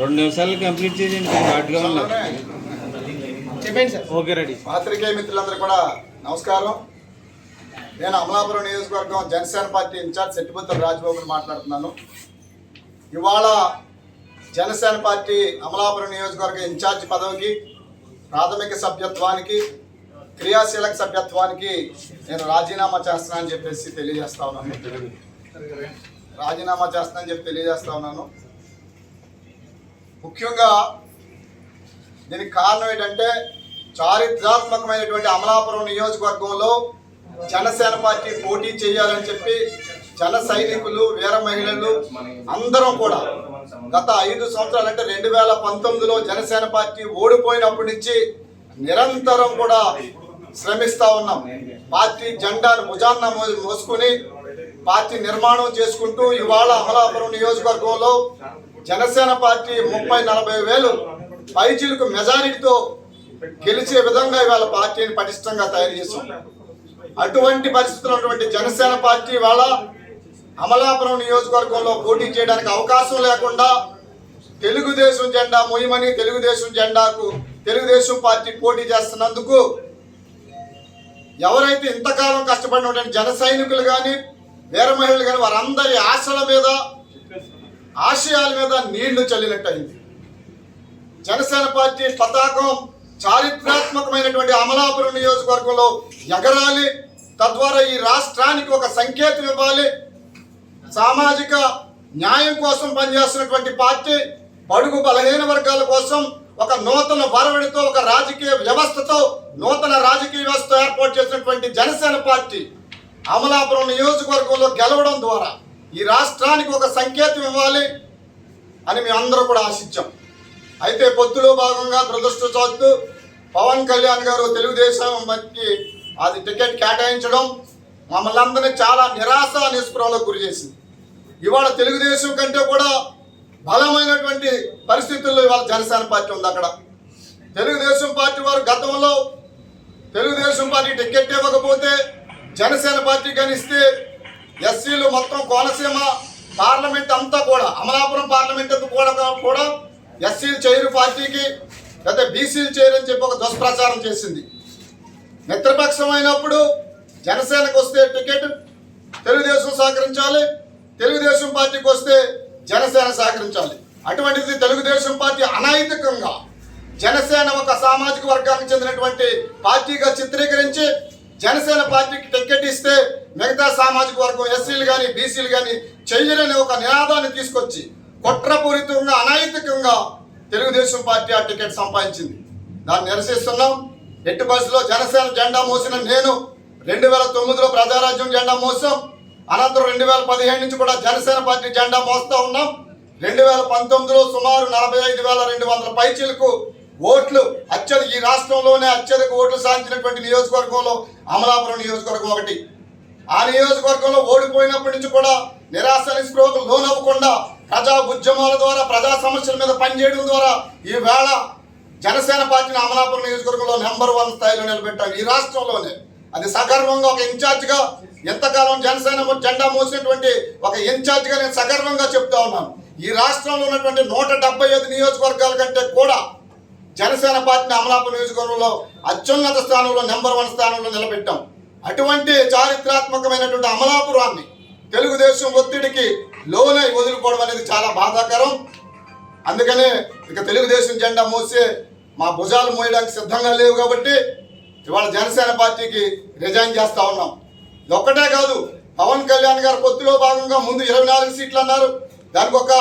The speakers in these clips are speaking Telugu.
రెండు నిమిషాలు కంప్లీట్ చేయండి ఘాటుగా ఉన్నారు చెప్పండి సార్. Okay ready. పాత్రికేయ మిత్రులందరూ కూడా నమస్కారం. నేను అమలాపురం నియోజకవర్గం Janasena party in charge Settibuttala రాజబాబుని మాట్లాడుతున్నాను. ఇవాళ జనసేన పార్టీ అమలాపురం నియోజకవర్గ ఇన్ఛార్జ్ పదవికి ప్రాథమిక సభ్యత్వానికి క్రియాశీలక సభ్యత్వానికి నేను రాజీనామా చేస్తున్నానని చెప్పేసి తెలియజేస్తా ఉన్నాను. రాజీనామా చేస్తానని చెప్పి తెలియజేస్తా ఉన్నాను. ముఖ్యంగా దీనికి కారణం ఏంటంటే చారిత్రాత్మకమైనటువంటి అమలాపురం నియోజకవర్గంలో జనసేన పార్టీ పోటీ చేయాలని చెప్పి జన సైనికులు వీర మహిళలు అందరం కూడా గత ఐదు సంవత్సరాలు అంటే రెండు వేల పంతొమ్మిదిలో జనసేన పార్టీ ఓడిపోయినప్పటి నుంచి నిరంతరం కూడా శ్రమిస్తా ఉన్నాం. పార్టీ జెండాను భుజాన్న మో- మోసుకుని పార్టీ నిర్మాణం చేసుకుంటూ ఇవాళ అమలాపురం నియోజకవర్గంలో జనసేన పార్టీ ముప్పై నలభై వేలు పైచిలకు మెజారిటీతో గెలిచే విధంగా ఇవాళ పార్టీని పటిష్టంగా తయారు చేశాం. అటువంటి పరిస్థితులు ఉన్నటువంటి జనసేన పార్టీ ఇవాళ అమలాపురం నియోజకవర్గంలో పోటీ చేయడానికి అవకాశం లేకుండా తెలుగుదేశం జెండా మొయ్యమని తెలుగుదేశం జెండాకు తెలుగుదేశం పార్టీ పోటీ చేస్తున్నందుకు ఎవరైతే ఇంతకాలం కష్టపడినటువంటి జన సైనికులు కానీ వీర మహిళలు కానీ వారందరి ఆశల మీద ఆశయాల మీద నీళ్ళు చల్లినట్టు అయింది జనసేన పార్టీ పతాకం చారిత్రాత్మకమైనటువంటి అమలాపురం నియోజకవర్గంలో ఎగరాలి. తద్వారా ఈ రాష్ట్రానికి ఒక సంకేతం ఇవ్వాలి. సామాజిక న్యాయం కోసం పనిచేస్తున్నటువంటి పార్టీ బడుగు బలహీన వర్గాల కోసం ఒక నూతన వరవడితో ఒక రాజకీయ వ్యవస్థతో నూతన రాజకీయ వ్యవస్థ ఏర్పాటు చేసినటువంటి జనసేన పార్టీ అమలాపురం నియోజకవర్గంలో గెలవడం ద్వారా ఈ రాష్ట్రానికి ఒక సంకేతం ఇవ్వాలి అని మేము అందరూ కూడా ఆశించాం. అయితే పొత్తులో భాగంగా దురదృష్టవశాత్తు పవన్ కళ్యాణ్ గారు తెలుగుదేశం మనకి అది టికెట్ కేటాయించడం మమ్మల్ని అందరినీ చాలా నిరాశ నిస్పృహలకు గురి చేసింది. ఇవాళ తెలుగుదేశం కంటే కూడా బలమైనటువంటి పరిస్థితుల్లో ఇవాళ జనసేన పార్టీ ఉంది అక్కడ. తెలుగుదేశం పార్టీ వారు గతంలో తెలుగుదేశం పార్టీ టికెట్ ఇవ్వకపోతే జనసేన పార్టీ కనిస్తే ఎస్సీలు మొత్తం కోనసీమ పార్లమెంట్ అంతా కూడా అమలాపురం పార్లమెంట్ కూడా కూడా ఎస్సీలు చేయరు పార్టీకి లేదా బీసీలు చేయరు అని చెప్పి ఒక దుష్ప్రచారం చేసింది. మిత్రపక్షం అయినప్పుడు జనసేనకు వస్తే టికెట్ తెలుగుదేశం సహకరించాలి తెలుగుదేశం పార్టీకి వస్తే జనసేన సహకరించాలి. అటువంటిది తెలుగుదేశం పార్టీ అనైతికంగా జనసేన ఒక సామాజిక వర్గానికి చెందినటువంటి పార్టీగా చిత్రీకరించి జనసేన పార్టీకి టికెట్ ఇస్తే మిగతా సామాజిక వర్గం ఎస్సీలు కానీ బీసీలు కానీ చెయ్యరని ఒక నినాదాన్ని తీసుకొచ్చి కుట్రపూరితంగా అనైతికంగా తెలుగుదేశం పార్టీ ఆ టికెట్ సంపాదించింది. దాన్ని నిరసిస్తున్నాం. ఎట్టి బస్సులో జనసేన జెండా మోసిన నేను రెండు వేల తొమ్మిదిలో ప్రజారాజ్యం జెండా మోసాం. అనంతరం రెండు వేల పదిహేను నుంచి కూడా జనసేన పార్టీ జెండా మోస్తూ ఉన్నాం. రెండు వేల పంతొమ్మిదిలో సుమారు నలభై ఐదు వేల రెండు వందల పైచీలకు ఓట్లు అత్యధిక ఈ రాష్ట్రంలోనే అత్యధిక ఓట్లు సాధించినటువంటి నియోజకవర్గంలో అమలాపురం నియోజకవర్గం ఒకటి. ఆ నియోజకవర్గంలో ఓడిపోయినప్పటి నుంచి కూడా నిరాశ నిస్పృహకు లోనవ్వకుండా ప్రజా ఉద్యమాల ద్వారా ప్రజా సమస్యల మీద పనిచేయడం ద్వారా ఈవేళ జనసేన పార్టీని అమలాపురం నియోజకవర్గంలో నెంబర్ వన్ స్థాయిలో నిలబెట్టాం ఈ రాష్ట్రంలోనే. అది సగర్వంగా ఒక ఇన్ఛార్జ్గా ఎంతకాలం జనసేన జెండా మోసినటువంటి ఒక ఇన్ఛార్జ్గా నేను సగర్వంగా చెప్తా ఉన్నాను. ఈ రాష్ట్రంలో ఉన్నటువంటి నూట డెబ్బై ఐదు నియోజకవర్గాల కంటే కూడా జనసేన పార్టీని అమలాపురం నియోజకవర్గంలో అత్యున్నత స్థానంలో నెంబర్ వన్ స్థానంలో నిలబెట్టాం. అటువంటి చారిత్రాత్మకమైనటువంటి అమలాపురాన్ని తెలుగుదేశం ఒత్తిడికి లోనై వదులుకోవడం అనేది చాలా బాధాకరం. అందుకనే ఇక తెలుగుదేశం జెండా మోసే మా భుజాలు మోయడానికి సిద్ధంగా లేవు కాబట్టి ఇవాళ జనసేన పార్టీకి రిజైన్ చేస్తూ ఉన్నాం. ఒక్కటే కాదు పవన్ కళ్యాణ్ గారి పొత్తులో భాగంగా ముందు ఇరవై నాలుగు సీట్లు అన్నారు. దానికి ఒక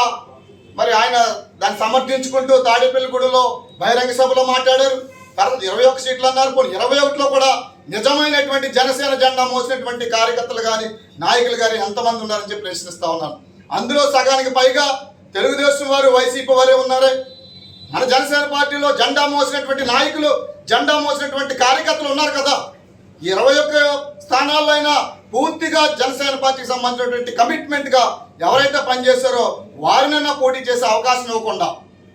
మరి ఆయన దాన్ని సమర్థించుకుంటూ తాడేపల్లిగూడలో బహిరంగ సభలో మాట్లాడారు. తర్వాత ఇరవై ఒక్క సీట్లు అన్నారు. పోనీ ఇరవై ఒకటిలో కూడా నిజమైనటువంటి జనసేన జెండా మోసినటువంటి కార్యకర్తలు కానీ నాయకులు కానీ ఎంతమంది ఉన్నారని చెప్పి ప్రశ్నిస్తా ఉన్నాను అందులో సగానికి పైగా తెలుగుదేశం వారు వైసీపీ వారే ఉన్నారే. మన జనసేన పార్టీలో జెండా మోసినటువంటి నాయకులు జెండా మోసినటువంటి కార్యకర్తలు ఉన్నారు కదా. ఇరవై ఒక్క స్థానాల్లో అయినా పూర్తిగా జనసేన పార్టీకి సంబంధించినటువంటి కమిట్మెంట్గా ఎవరైతే పనిచేశారో వారినైనా పోటీ చేసే అవకాశం ఇవ్వకుండా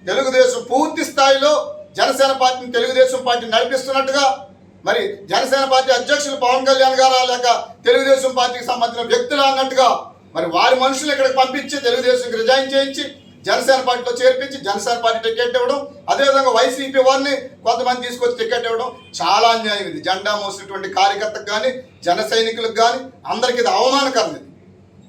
తెలుగుదేశం పూర్తి స్థాయిలో జనసేన పార్టీని తెలుగుదేశం పార్టీ నడిపిస్తున్నట్టుగా మరి జనసేన పార్టీ అధ్యక్షులు పవన్ కళ్యాణ్ గారా లేక తెలుగుదేశం పార్టీకి సంబంధించిన వ్యక్తులు అన్నట్టుగా మరి వారి మనుషులు ఇక్కడికి పంపించి తెలుగుదేశంకి రిజైన్ చేయించి జనసేన పార్టీలో చేర్పించి జనసేన పార్టీ టికెట్ ఇవ్వడం అదేవిధంగా వైసీపీ వారిని కొంతమంది తీసుకొచ్చి టికెట్ ఇవ్వడం చాలా అన్యాయం ఇది. జెండా మోసినటువంటి కార్యకర్తకు కానీ జన సైనికులకు కానీ అందరికీ ఇది అవమానకరం ఇది.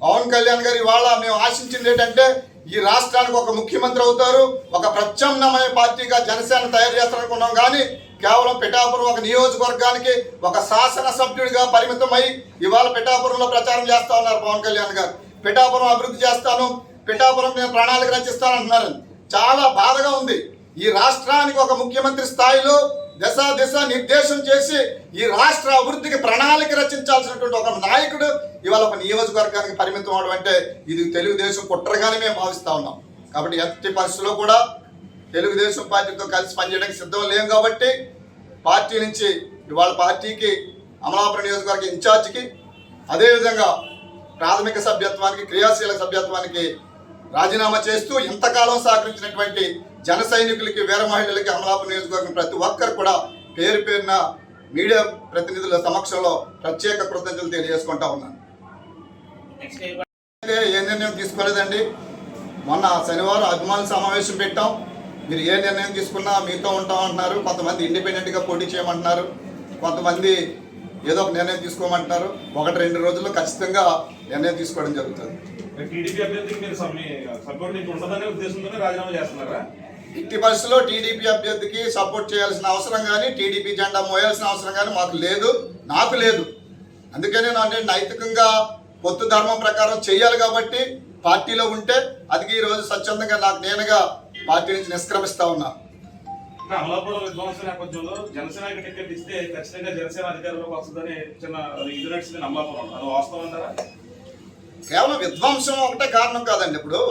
పవన్ కళ్యాణ్ గారు ఇవాళ మేము ఆశించింది ఏంటంటే ఈ రాష్ట్రానికి ఒక ముఖ్యమంత్రి అవుతారు ఒక ప్రత్యామ్నాయ పార్టీగా జనసేన తయారు చేస్తారనుకున్నాం కానీ కేవలం పిఠాపురం ఒక నియోజకవర్గానికి ఒక శాసన సభ్యుడిగా పరిమితమై ఇవాళ పిఠాపురంలో ప్రచారం చేస్తా ఉన్నారు పవన్ కళ్యాణ్ గారు. పిఠాపురం అభివృద్ధి చేస్తాను పిఠాపురం నేను ప్రణాళిక రచిస్తానంటున్నారు చాలా బాధగా ఉంది. ఈ రాష్ట్రానికి ఒక ముఖ్యమంత్రి స్థాయిలో దశ దిశ నిర్దేశం చేసి ఈ రాష్ట్ర అభివృద్ధికి ప్రణాళిక రచించాల్సినటువంటి ఒక నాయకుడు ఇవాళ ఒక నియోజకవర్గానికి పరిమితం అవడం అంటే ఇది తెలుగుదేశం కుట్రగానే మేము భావిస్తూ ఉన్నాం. కాబట్టి ఎట్టి పరిస్థితుల్లో కూడా తెలుగుదేశం పార్టీతో కలిసి పనిచేయడానికి సిద్ధం లేం కాబట్టి పార్టీ నుంచి ఇవాళ పార్టీకి అమలాపురం నియోజకవర్గ ఇన్ఛార్జికి అదేవిధంగా ప్రాథమిక సభ్యత్వానికి క్రియాశీల సభ్యత్వానికి రాజీనామా చేస్తూ ఇంతకాలం సహకరించినటువంటి జన సైనికులకి వీర మహిళలకి అమలాపు నియోజకవర్గం ప్రతి ఒక్కరు కూడా పేరు పేరున మీడియా ప్రతినిధుల సమక్షంలో ప్రత్యేక కృతజ్ఞతలు తెలియజేసుకుంటా ఉన్నాను. అయితే ఏ నిర్ణయం తీసుకోలేదండి. మొన్న శనివారం అభిమానుల సమావేశం పెట్టాం. మీరు ఏ నిర్ణయం తీసుకున్నా మీతో ఉంటాం అంటున్నారు కొంతమంది ఇండిపెండెంట్గా పోటీ చేయమంటున్నారు. కొంతమంది ఏదో ఒక నిర్ణయం తీసుకోమంటున్నారు. ఒకటి రెండు రోజుల్లో ఖచ్చితంగా నిర్ణయం తీసుకోవడం జరుగుతుంది. టీడీపీ అభ్యర్థికి మీరు సపోర్ట్ నీకు ఉండదనే ఉద్దేశంతోనే రాజీనామా చేస్తున్నారా? ఇట్టి పరిస్థితుల్లో టీడీపీ అభ్యర్థికి సపోర్ట్ చేయాల్సిన అవసరం కానీ టీడీపీ జెండా మోయాల్సిన అవసరం కానీ మాకు లేదు నాకు లేదు. అందుకనే నేను అంటే నైతికంగా పొత్తు ధర్మం ప్రకారం చేయాలి కాబట్టి పార్టీలో ఉంటే అది ఈ రోజు స్వచ్ఛందంగా నాకు నేనుగా పార్టీ నుంచి నిష్క్రమిస్తా ఉన్నా. అమలాపురం విధ్వంసం నేపథ్యంలో జనసేనకి టికెట్ ఇస్తే ఖచ్చితంగా జనసేన అధికారంలోకి వస్తుందని చిన్న ఇది నడిచింది అమలాపురం. అది వాస్తవం అంటారా? కేవలం విధ్వంసం ఒకటే కారణం కాదండి ఇప్పుడు.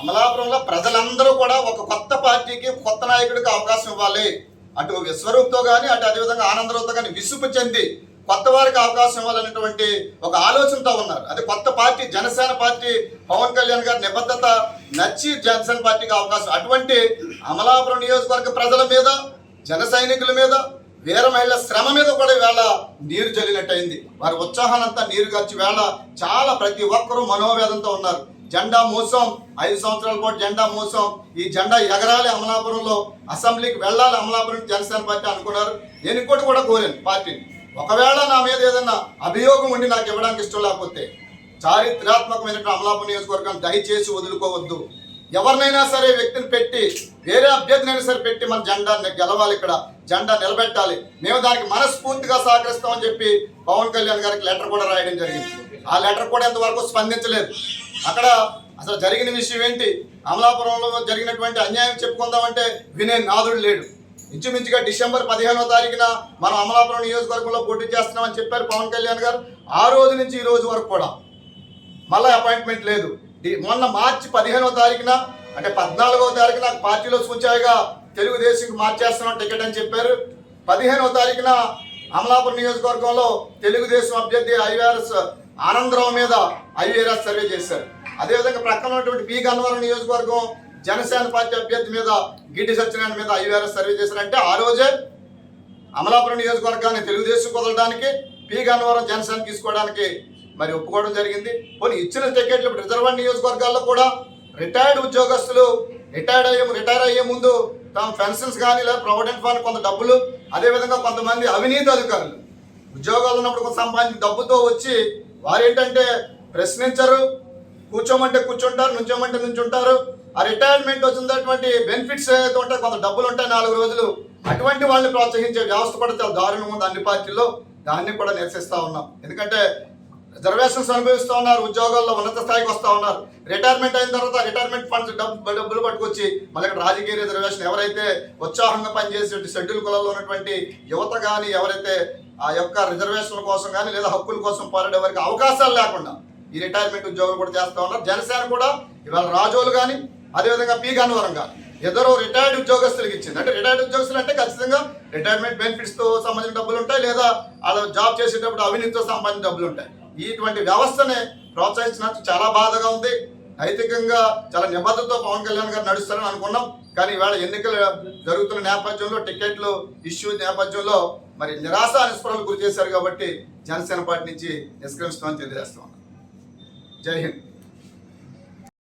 అమలాపురంలో ప్రజలందరూ కూడా ఒక కొత్త పార్టీకి కొత్త నాయకుడికి అవకాశం ఇవ్వాలి. అటు విశ్వరూప్తో కానీ అటు అదేవిధంగా ఆనందరూప్తో కానీ విసుపు చెంది కొత్త వారికి అవకాశం ఇవ్వాలనేటువంటి ఒక ఆలోచనతో ఉన్నారు. అది కొత్త పార్టీ జనసేన పార్టీ పవన్ కళ్యాణ్ గారి నిబద్ధత నచ్చి జనసేన పార్టీకి అవకాశం. అటువంటి అమలాపురం నియోజకవర్గ ప్రజల మీద జన సైనికుల మీద వీర మహిళల శ్రమ మీద కూడా వేళ నీరు జల్లినట్టయింది. వారి ఉత్సాహానంతా నీరు గడిచి వేళ చాలా ప్రతి ఒక్కరూ మనోవేదంతో ఉన్నారు. జెండా మోసం ఐదు సంవత్సరాల పాటు జెండా మోసం. ఈ జెండా ఎగరాలి అమలాపురంలో అసెంబ్లీకి వెళ్ళాలి అమలాపురం జనసేన పార్టీ అనుకున్నారు. నేను ఇంకోటి కూడా కోరాను పార్టీని. ఒకవేళ నా మీద ఏదైనా అభియోగం ఉండి నాకు ఇవ్వడానికి ఇష్టం లేకపోతే చారిత్రాత్మకమైన అమలాపురం నియోజకవర్గం దయచేసి వదులుకోవద్దు. ఎవరినైనా సరే వ్యక్తిని పెట్టి వేరే అభ్యర్థినైనా సరే పెట్టి మన జెండా గెలవాలి ఇక్కడ జెండా నిలబెట్టాలి. మేము దానికి మనస్ఫూర్తిగా సహకరిస్తామని చెప్పి పవన్ కళ్యాణ్ గారికి లెటర్ కూడా రాయడం జరిగింది. ఆ లెటర్ కూడా ఎంతవరకు స్పందించలేదు. అక్కడ అసలు జరిగిన విషయం ఏంటి? అమలాపురంలో జరిగినటువంటి అన్యాయం చెప్పుకుందామంటే వినే నాదుడు లేడు. ఇంచుమించుగా డిసెంబర్ పదిహేనో తారీఖున మనం అమలాపురం నియోజకవర్గంలో పోటీ చేస్తున్నామని చెప్పారు పవన్ కళ్యాణ్ గారు. ఆ రోజు నుంచి ఈ రోజు వరకు కూడా. మళ్ళీ అపాయింట్మెంట్ లేదు. మొన్న మార్చి పదిహేనో తారీఖున అంటే పద్నాలుగో తారీఖున నాకు పార్టీలో సూచాయిగా తెలుగుదేశంకి మార్చేస్తున్నాం టికెట్ అని చెప్పారు. పదిహేనో తారీఖున అమలాపురం నియోజకవర్గంలో తెలుగుదేశం అభ్యర్థి ఐవీఆర్ఎస్ ఆనందరావు మీద ఐవీఆర్ఎస్ సర్వే చేశారు. అదేవిధంగా ప్రక్కన ఉన్నటువంటి బి గన్నవరం నియోజకవర్గం జనసేన పార్టీ అభ్యర్థి మీద గిడ్డి సత్యనారాయణ మీద ఐవీఆర్ఎస్ సర్వే చేశారంటే ఆ రోజే అమలాపురం నియోజకవర్గాన్ని తెలుగుదేశం కుదలడానికి పి గన్నవరం జనసేన తీసుకోవడానికి మరి ఒప్పుకోవడం జరిగింది. కొన్ని ఇచ్చిన టికెట్లు ఇప్పుడు రిజర్వ్ నియోజకవర్గాల్లో కూడా రిటైర్డ్ ఉద్యోగస్తులు రిటైర్డ్ అయ్యే రిటైర్ అయ్యే ముందు తమ పెన్షన్స్ కానీ లేదా ప్రొవిడెంట్ ఫండ్ కొంత డబ్బులు అదేవిధంగా కొంతమంది అవినీతి అధికారులు ఉద్యోగాలు ఉన్నప్పుడు కొంత సంపాదించిన డబ్బుతో వచ్చి వారు ఏంటంటే ప్రశ్నించరు కూర్చోమంటే కూర్చుంటారు నుంచోమంటే నుంచుంటారు. ఆ రిటైర్మెంట్ వచ్చినటువంటి బెనిఫిట్స్ ఏదైతే ఉంటాయి కొంత డబ్బులు ఉంటాయి నాలుగు రోజులు. అటువంటి వాళ్ళని ప్రోత్సహించే వ్యవస్థ కూడా చాలా దారుణంగా ఉంది అన్ని పార్టీల్లో. దాన్ని కూడా నిరసిస్తూ ఉన్నాం. ఎందుకంటే రిజర్వేషన్స్ అనుభవిస్తూ ఉన్నారు ఉద్యోగాల్లో ఉన్నత స్థాయికి వస్తూ ఉన్నారు. రిటైర్మెంట్ అయిన తర్వాత రిటైర్మెంట్ ఫండ్స్ డబ్బు డబ్బులు పట్టుకొచ్చి మళ్ళీ ఇక్కడ రాజకీయ రిజర్వేషన్ ఎవరైతే ఉత్సాహంగా పనిచేసే షెడ్యూల్ కులాల్లో ఉన్నటువంటి యువత కానీ ఎవరైతే ఆ యొక్క రిజర్వేషన్ల కోసం కానీ లేదా హక్కుల కోసం పోరాడే వారికి అవకాశాలు లేకుండా ఈ రిటైర్మెంట్ ఉద్యోగులు కూడా చేస్తూ ఉన్నారు. జనసేన కూడా ఇవాళ రాజోలు కానీ అదేవిధంగా పీ గన్నవరం కానీ ఇద్దరు రిటైర్డ్ ఉద్యోగస్తులకు ఇచ్చింది. అంటే రిటైర్డ్ ఉద్యోగస్తులు అంటే ఖచ్చితంగా రిటైర్మెంట్ బెనిఫిట్స్తో సంబంధించిన డబ్బులు ఉంటాయి లేదా వాళ్ళు జాబ్ చేసేటప్పుడు అవినీతితో సంబంధించిన డబ్బులు ఉంటాయి. ఇటువంటి వ్యవస్థని ప్రోత్సహించినట్టు చాలా బాధగా ఉంది. నైతికంగా చాలా నిబద్ధతతో పవన్ కళ్యాణ్ గారు నడుస్తారని అనుకున్నాం. కానీ ఇవాళ ఎన్నికలు జరుగుతున్న నేపథ్యంలో టికెట్లు ఇష్యూ నేపథ్యంలో మరి నిరాశ నిస్పృహలు గురి చేశారు కాబట్టి జనసేన పార్టీ నుంచి నిష్క్రమిస్తామని తెలియజేస్తాం జై హింద్.